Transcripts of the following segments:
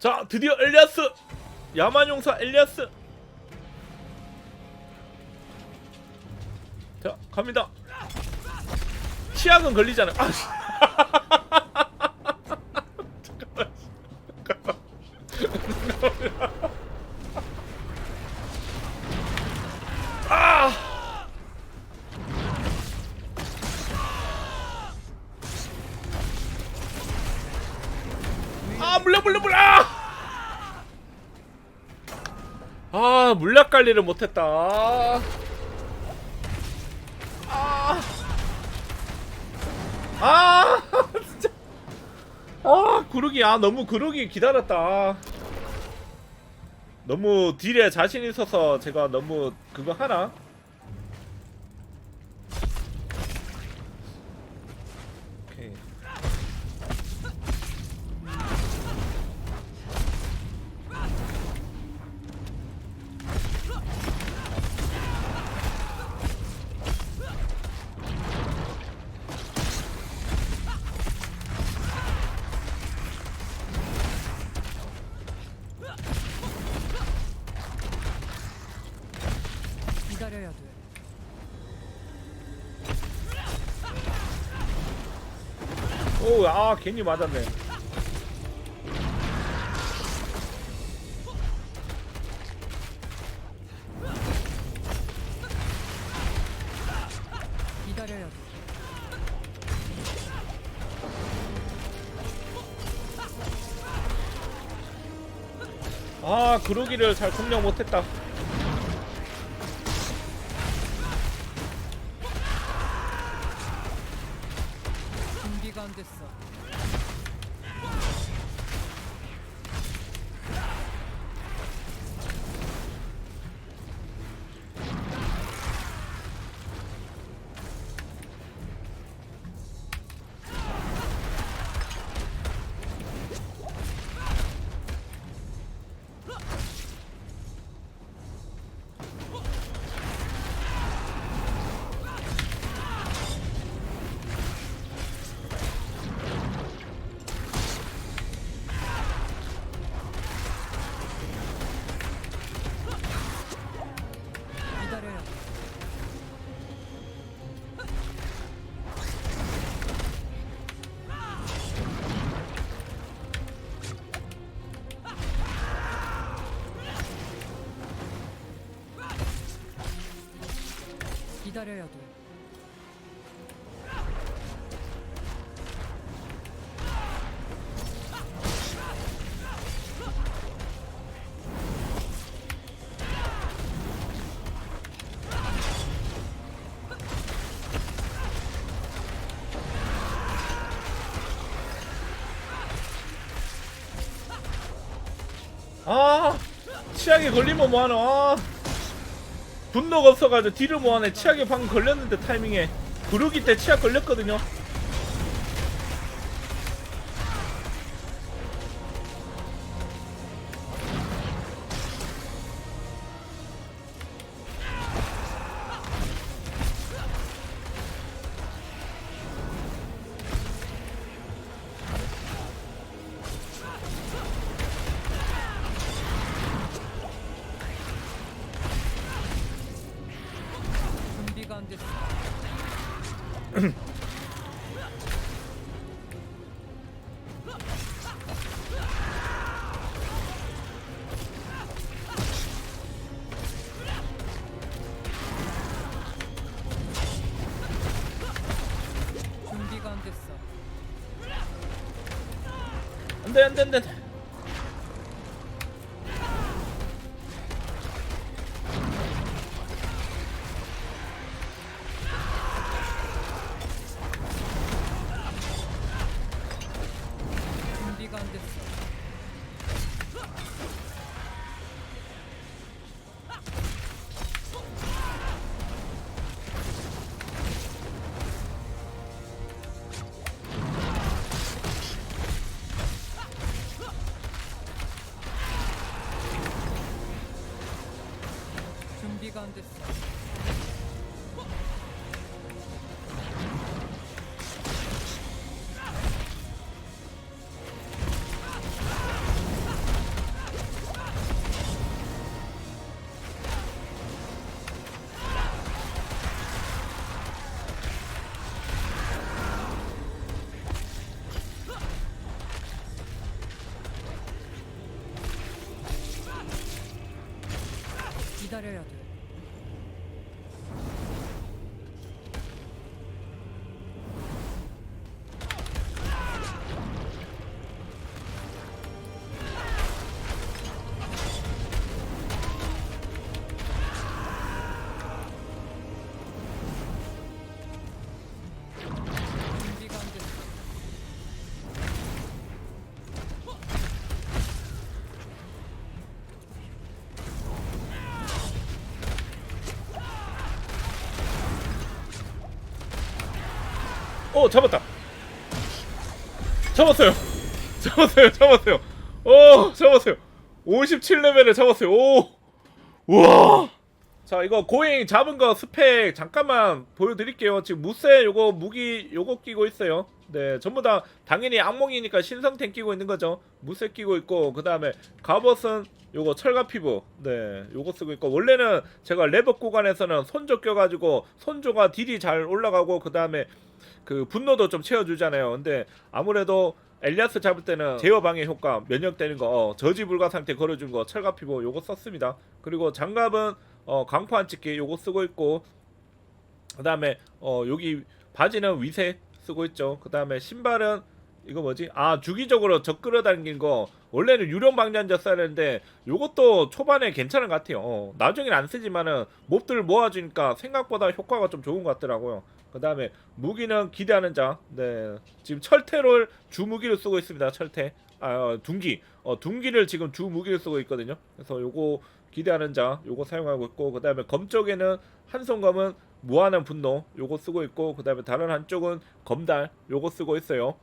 자 드디어 엘리아스! 야만용사 엘리아스! 자 갑니다. 치약은 걸리잖아 아, 씨. 아! 아 물려 물려 물려 아! 아 물약 관리를 못했다. 아, 아 진짜. 아 구르기. 아 너무 구르기 기다렸다. 너무 딜에 자신 있어서 제가 너무 그거 하나 오, 아 괜히 맞았네. 기다려야 돼. 아, 그러기를 잘 공략 못했다. 기다려야 돼. 아, 치약에 걸리면 뭐하노? 아, 분노가 없어가지고 딜을 뭐하네. 치약에 방금 걸렸는데 타이밍에. 구르기 때 치약 걸렸거든요. 준비가 안 됐어. 안돼, 안돼, 안돼. 준비가 안 됐어. 준 어 잡았다. 잡았어요. 잡았어요 잡았어요. 어 잡았어요. 57레벨에 잡았어요. 오. 우와. 자 이거 고잉 잡은 거 스펙 잠깐만 보여드릴게요. 지금 무쇠 요거 무기 요거 끼고 있어요. 네 전부 다 당연히 악몽이니까 신성템 끼고 있는 거죠. 무쇠 끼고 있고 그 다음에 갑옷은 요거 철갑 피부. 네 요거 쓰고 있고 원래는 제가 레버 구간에서는 손조 껴가지고 손조가 딜이 잘 올라가고 그 다음에 그 분노도 좀 채워주잖아요. 근데 아무래도 엘리아스 잡을 때는 제어 방해 효과, 면역되는 거, 어, 저지 불가 상태 걸어준 거, 철갑 피부 요거 썼습니다. 그리고 장갑은 어, 강포 안 찍기 요거 쓰고 있고, 그 다음에 어, 여기 바지는 위세 쓰고 있죠. 그 다음에 신발은 이거 뭐지? 아 주기적으로 적 끌어당긴 거 원래는 유령 방향제 써야 되는데 요것도 초반에 괜찮은 것 같아요. 어, 나중엔 안 쓰지만은 몹들 모아주니까 생각보다 효과가 좀 좋은 것 같더라고요. 그 다음에 무기는 기대하는 자. 네. 지금 철퇴를 주 무기를 쓰고 있습니다. 철퇴. 아, 어, 둔기. 어, 지금 주 무기를 쓰고 있거든요. 그래서 요거 기대하는 자. 요거 사용하고 있고, 그 다음에 검 쪽에는 한손검은 무한한 분노. 요거 쓰고 있고, 그 다음에 다른 한쪽은 검달. 요거 쓰고 있어요.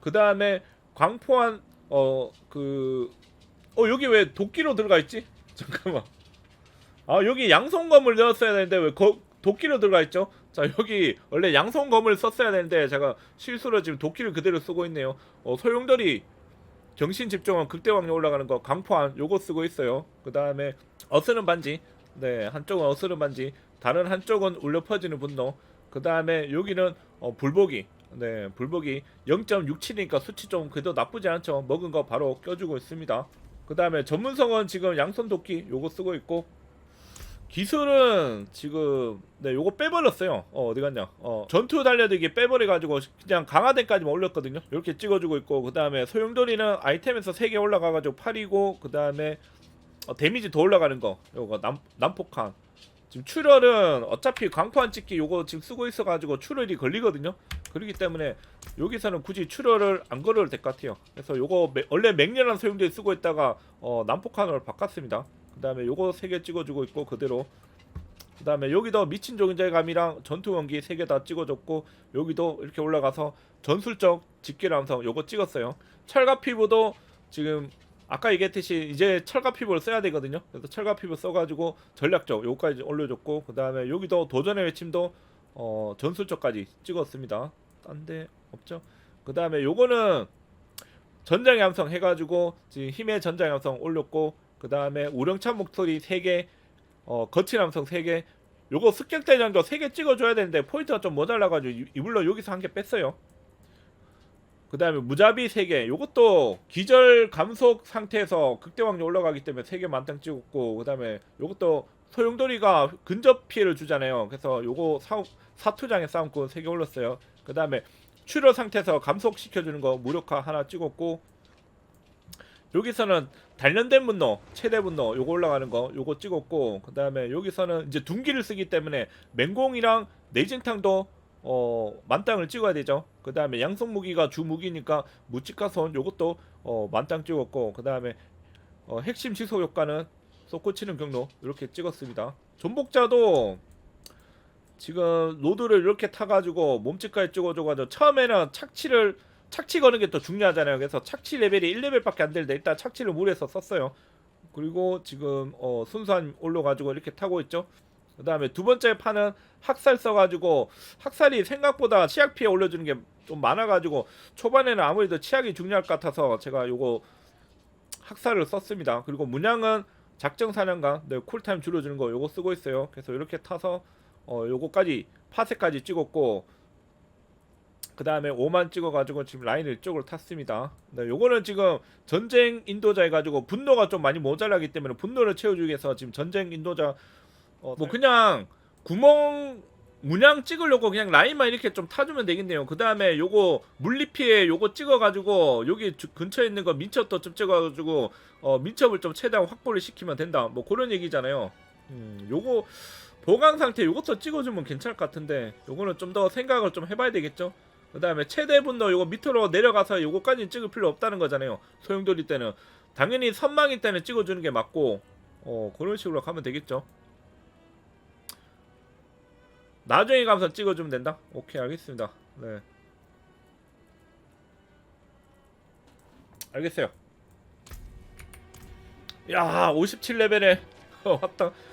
그 다음에 광포한, 어, 그, 어, 여기 왜 도끼로 들어가 있지? 잠깐만. 아, 여기 양손검을 넣었어야 되는데 왜 거, 도끼로 들어가 있죠? 자 여기 원래 양손 검을 썼어야 되는데 제가 실수로 지금 도끼를 그대로 쓰고 있네요. 어, 소용돌이 정신 집중은 극대왕력 올라가는 거 강포한 요거 쓰고 있어요. 그 다음에 어스름 반지 네 한쪽은 어스름 반지 다른 한쪽은 울려 퍼지는 분노 그 다음에 여기는 어, 불보기 네 불보기 0.67이니까 수치 좀 그래도 나쁘지 않죠. 먹은 거 바로 껴주고 있습니다. 그 다음에 전문성은 지금 양손 도끼 요거 쓰고 있고 기술은 지금 네 요거 빼버렸어요. 어 어디 갔냐. 어 전투 달려들기 빼버려 가지고 그냥 강화대까지만 올렸거든요. 이렇게 찍어주고 있고 그 다음에 소용돌이는 아이템에서 3개 올라가 가지고 8이고 그 다음에 어, 데미지 더 올라가는 거. 요거 남, 남폭한 지금 출혈은 어차피 광포한 찍기 요거 지금 쓰고 있어 가지고 출혈이 걸리거든요. 그렇기 때문에 여기서는 굳이 출혈을 안 걸어도 될 것 같아요. 그래서 요거 매- 원래 맹렬한 소용돌이 쓰고 있다가 어 남폭한으로 바꿨습니다 그 다음에 요거 3개 찍어주고 있고 그대로. 그 다음에 여기도 미친 종자감이랑 전투 원기 3개 다 찍어줬고 여기도 이렇게 올라가서 전술적 집계 남성 요거 찍었어요. 철갑 피부도 지금 아까 얘기했듯이 이제 철갑 피부를 써야 되거든요. 그래서 철갑 피부 써가지고 전략적 요거까지 올려줬고 그 다음에 여기도 도전의 외침도 어 전술적까지 찍었습니다. 딴 데 없죠? 그 다음에 요거는 전장의 함성 해가지고 지금 힘의 전장의 함성 올렸고 그 다음에 우렁찬 목소리 3개 어 거친 함성 3개 요거 습격대장도 3개 찍어줘야 되는데 포인트가 좀 모자라가지고 이- 이불로 여기서 한 개 뺐어요. 그 다음에 무자비 3개 요것도 기절 감속 상태에서 극대왕력 올라가기 때문에 3개 만땅 찍었고 그 다음에 요것도 소용돌이가 근접 피해를 주잖아요. 그래서 요거 사, 사투장의 싸움꾼 3개 올렸어요. 그 다음에 출혈 상태에서 감속시켜주는 거 무력화 하나 찍었고 여기서는 단련된 분노 최대 분노 요거 올라가는 거 요거 찍었고 그 다음에 여기서는 이제 둔기를 쓰기 때문에 맹공이랑 내진탕도 어 만땅을 찍어야 되죠. 그 다음에 양손 무기가 주 무기니까 무치카손 요것도 어 만땅 찍었고 그 다음에 어 핵심 지속 효과는 쏟고치는 경로 이렇게 찍었습니다. 전복자도 지금 로드를 이렇게 타가지고 몸집까지 찍어줘가지고 처음에는 착취를 착취 거는 게더 중요하잖아요. 그래서 착취 레벨이 1레벨밖에 안 되는데 일단 착취를 무리해서 썼어요. 그리고 지금 어, 순수한 올려가지고 이렇게 타고 있죠. 그 다음에 두 번째 판은 학살 써가지고 학살이 생각보다 치약 피해 올려주는 게 좀 많아가지고 초반에는 아무래도 치약이 중요할 것 같아서 제가 요거 학살을 썼습니다. 그리고 문양은 작정 사냥가 네, 쿨타임 줄여주는 거 요거 쓰고 있어요. 그래서 이렇게 타서 어 요거까지 파세까지 찍었고 그 다음에 5만 찍어가지고 지금 라인을 이쪽으로 탔습니다. 네, 요거는 지금 전쟁 인도자 해가지고 분노가 좀 많이 모자라기 때문에 분노를 채워주기 위해서 지금 전쟁 인도자 어, 뭐 그냥 구멍 문양 찍으려고 그냥 라인만 이렇게 좀 타주면 되겠네요. 그 다음에 요거 물리피해 요거 찍어가지고 여기 주- 근처에 있는 거 민첩도 좀 찍어가지고 어, 민첩을 좀 최대한 확보를 시키면 된다. 뭐 그런 얘기잖아요. 음, 요거 보강 상태 요것도 찍어주면 괜찮을 것 같은데 요거는 좀 더 생각을 좀 해봐야 되겠죠. 그 다음에 최대 분노 요거 밑으로 내려가서 요거까지 찍을 필요 없다는 거잖아요. 소용돌이 때는 당연히 선망일 때는 찍어주는 게 맞고 어 그런 식으로 가면 되겠죠. 나중에 가서 찍어주면 된다. 오케이 알겠습니다. 네. 알겠어요. 야 57레벨에 왔다